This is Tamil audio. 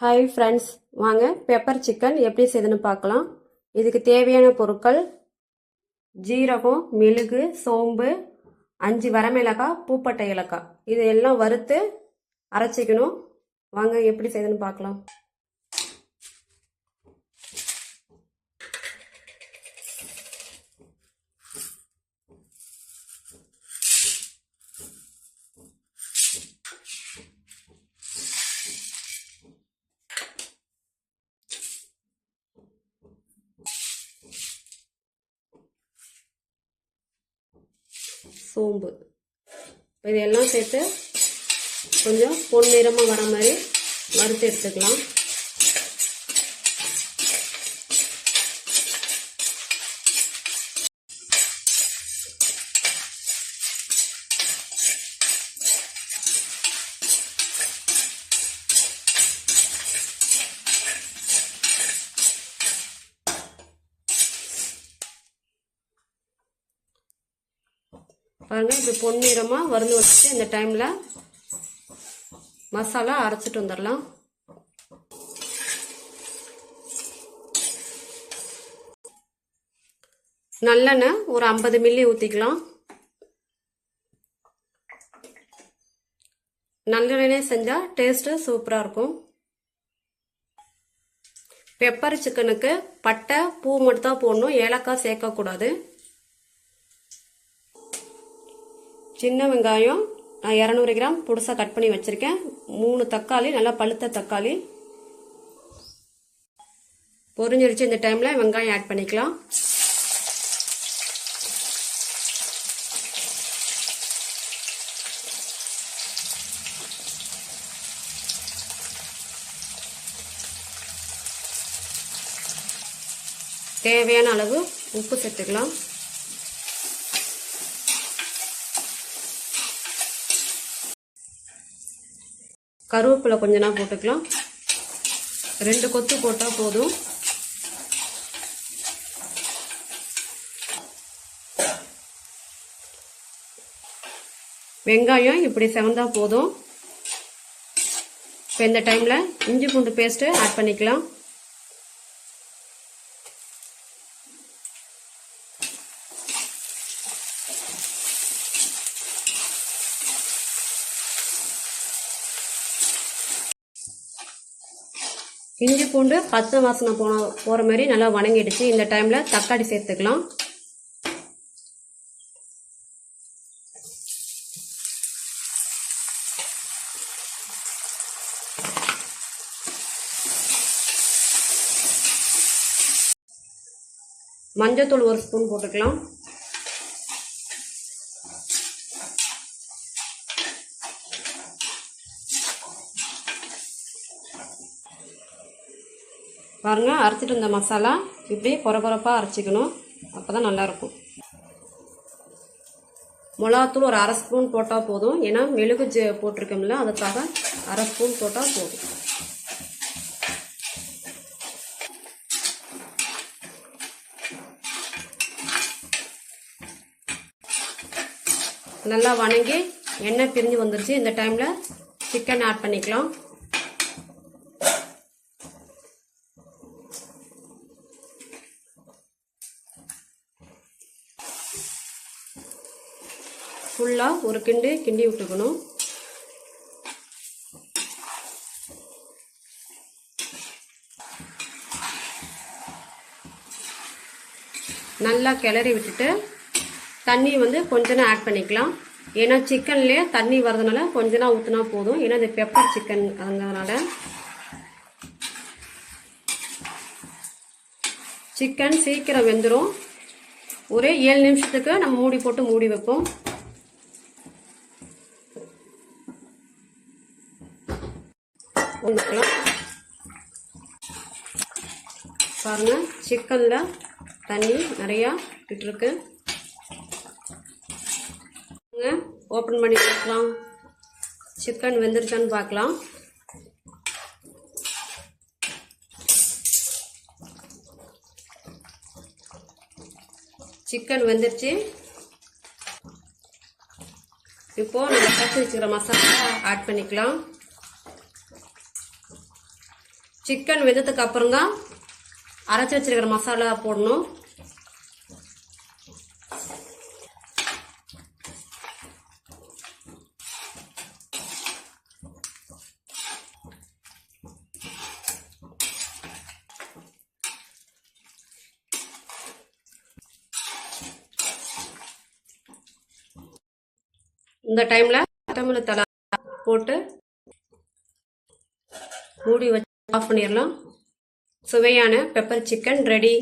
ஹாய் ஃப்ரெண்ட்ஸ் வாங்க பெப்பர் சிக்கன் எப்படி செய்துன்னு பார்க்கலாம். இதுக்கு தேவையான பொருட்கள் ஜீரகம் மிளகு சோம்பு அஞ்சு வரமிளகாய் பூப்பட்டை இலக்காய் இது எல்லாம் வறுத்து அரைச்சிக்கணும். வாங்க எப்படி செய்துன்னு பார்க்கலாம். சோம்பு. இதையெல்லாம் இதெல்லாம் சேர்த்து கொஞ்சம் பொன்னிறமாக வர மாதிரி வறுத்து எடுத்துக்கலாம். பாருங்கள் இப்படி பொன்னிறமாக வறுந்து வச்சுட்டு இந்த டைமில் மசாலா அரைச்சிட்டு வந்துடலாம் நல்லெண்ணெய் ஒரு ஐம்பது மில்லி ஊற்றிக்கலாம் நல்லெண்ணெய் செஞ்சால் டேஸ்ட்டு சூப்பராக இருக்கும். பெப்பர் சிக்கனுக்கு பட்டை பூ மட்டும் தான் போடணும் ஏலக்காய் சேர்க்கக்கூடாது. சின்ன வெங்காயம் நான் இரநூறு கிராம் புதுசாக கட் பண்ணி வச்சுருக்கேன். மூணு தக்காளி நல்லா பழுத்த தக்காளி. பொரிஞ்சிருச்சு இந்த டைமில் வெங்காயம் ஆட் பண்ணிக்கலாம். தேவையான அளவு உப்பு சேர்த்துக்கலாம். கருவேப்பிலை கொஞ்ச நாள் போட்டுக்கலாம். ரெண்டு கொத்து போட்டால் போதும். வெங்காயம் இப்படி செவந்தால் போதும். இப்போ இந்த டைமில் இஞ்சி பூண்டு பேஸ்ட்டு ஆட் பண்ணிக்கலாம். இஞ்சி பூண்டு பச்சை வாசனை போன போகிற மாதிரி நல்லா வணங்கிடுச்சு. இந்த டைமில் தக்காளி சேர்த்துக்கலாம். மஞ்சத்தூள் ஒரு ஸ்பூன் போட்டுக்கலாம். பாருங்கள் அரைச்சிட்டு இருந்த மசாலா இப்படி குறை அரைச்சிக்கணும். அப்போ தான் நல்லாயிருக்கும். மிளகாத்தூள் ஒரு அரை ஸ்பூன் போட்டால் போதும். ஏன்னா மெழுகு ஜ போட்டிருக்கோம்ல அதுக்காக அரை ஸ்பூன் போட்டால் போதும். நல்லா வணங்கி எண்ணெய் பிரிஞ்சு வந்துருச்சு. இந்த டைமில் சிக்கன் ஆட் பண்ணிக்கலாம். ஃபுல்லாக ஒரு கிண்டு கிண்டி விட்டுக்கணும். நல்லா கிளறி விட்டுட்டு தண்ணி வந்து கொஞ்சம் ஆட் பண்ணிக்கலாம். ஏன்னா சிக்கன்லேயே தண்ணி வர்றதுனால கொஞ்ச நாள் ஊற்றினா போதும். ஏன்னா இது பெப்பர் சிக்கன் அதனால. சிக்கன் சீக்கிரம் வெந்துடும் ஒரே ஏழு நிமிஷத்துக்கு நம்ம மூடி போட்டு மூடி வைப்போம். ஊற்றிக்கலாம் பாருங்கள் சிக்கனில் தண்ணி நிறையா விட்டுருக்கு. ஓப்பன் பண்ணி பார்க்கலாம். சிக்கன் வெந்துருச்சான்னு பார்க்கலாம். சிக்கன் வெந்துருச்சு. இப்போது நம்ம கட்டி வச்சுக்கிற மசாலா ஆட் பண்ணிக்கலாம். சிக்கன் வெந்ததுக்கு அப்புறம் தான் அரைச்சி வச்சிருக்கிற மசாலா போடணும். இந்த டைம்ல கொத்தமல்லி தலை போட்டு மூடி வச்சு ஆஃப் பண்ணிடலாம். சுவையான பெப்பர் சிக்கன் ரெடி